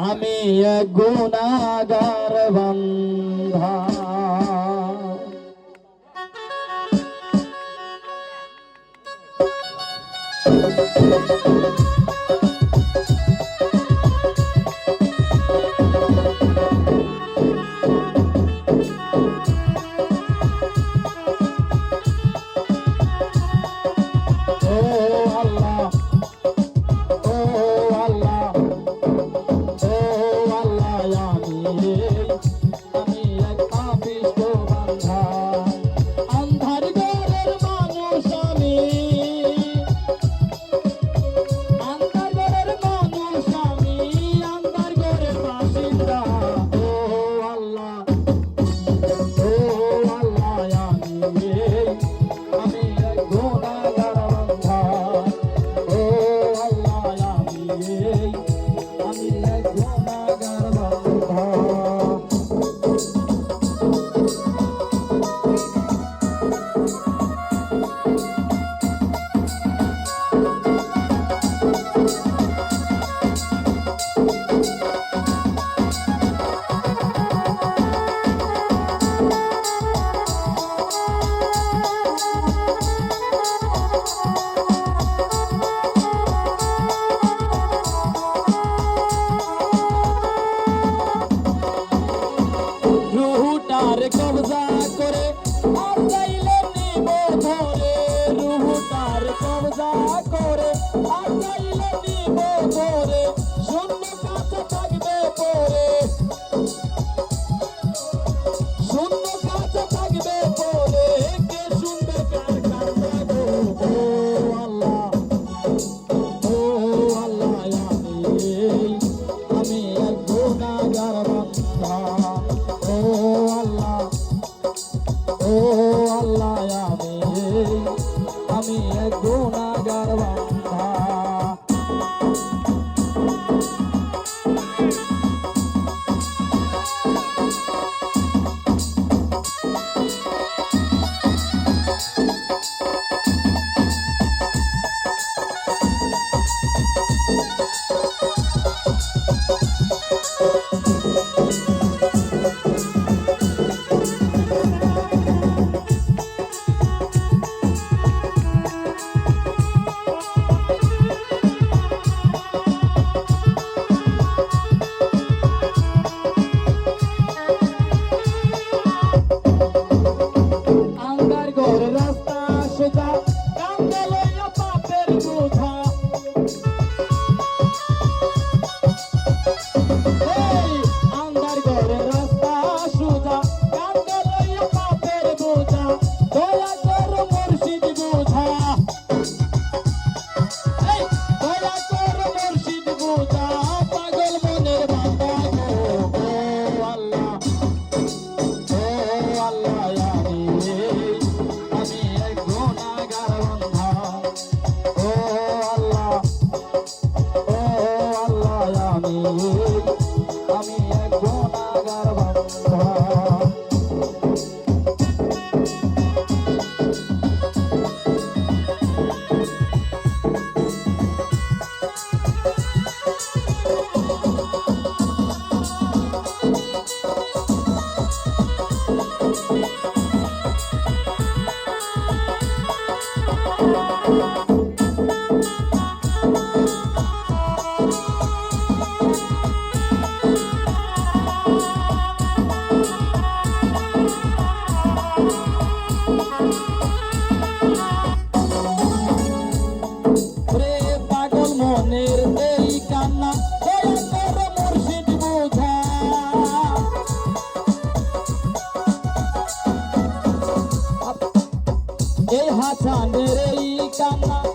আমি আমি গুণাগার বন্ধা। Bye. আমি এক গুনাহগার বান্দা মহাপ্রাণের এই কান্না।